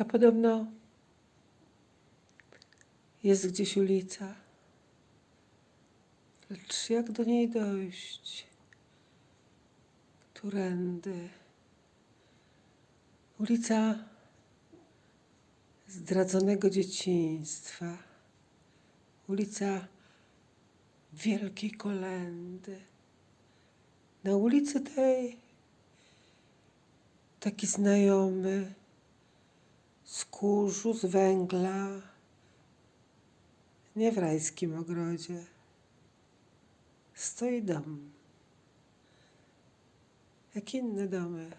A podobno jest gdzieś ulica. Lecz jak do niej dojść? Którędy? Ulica zdradzonego dzieciństwa. Ulica wielkiej kolendy. Na ulicy tej taki znajomy z kurzu, z węgla, nie w rajskim ogrodzie. Stoi dom, jak inne domy.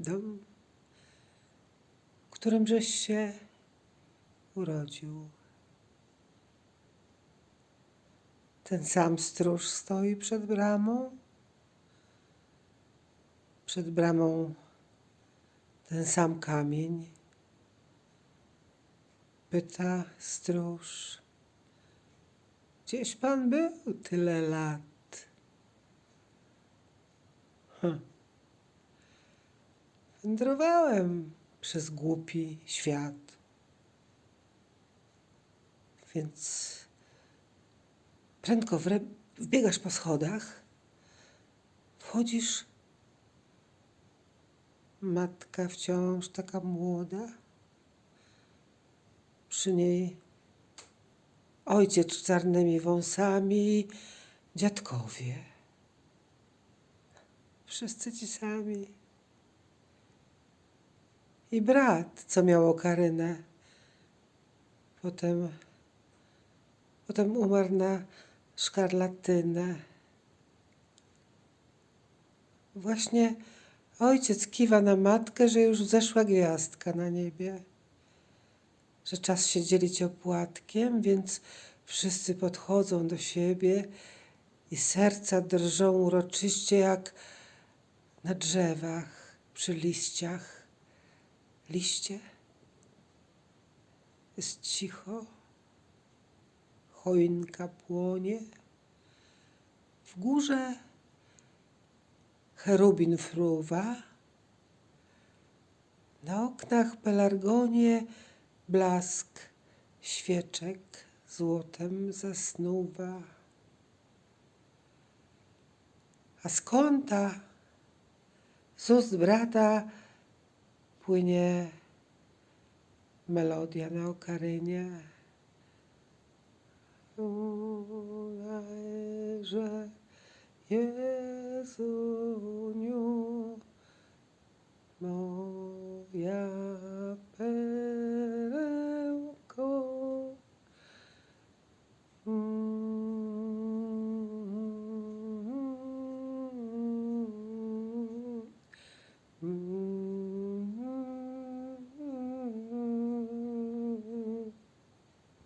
Dom, w którym żeś się urodził. Ten sam stróż stoi przed bramą. Przed bramą ten sam kamień. Pyta stróż, gdzieś pan był tyle lat? Hm. Wędrowałem przez głupi świat. Więc prędko wbiegasz po schodach, wchodzisz. Matka wciąż taka młoda. Przy niej ojciec z czarnymi wąsami, dziadkowie. Wszyscy ci sami. I brat, co miał okarynę. Potem, potem umarł na szkarlatynę. Właśnie ojciec kiwa na matkę, że już wzeszła gwiazdka na niebie. Że czas się dzielić opłatkiem, więc wszyscy podchodzą do siebie i serca drżą uroczyście jak na drzewach, przy liściach. Liście? Jest cicho. Choinka płonie. W górze cherubin fruwa. Na oknach pelargonie blask świeczek złotem zasnuwa. A z kąta, z ust brata płynie melodia na okarynie. Jezuniu,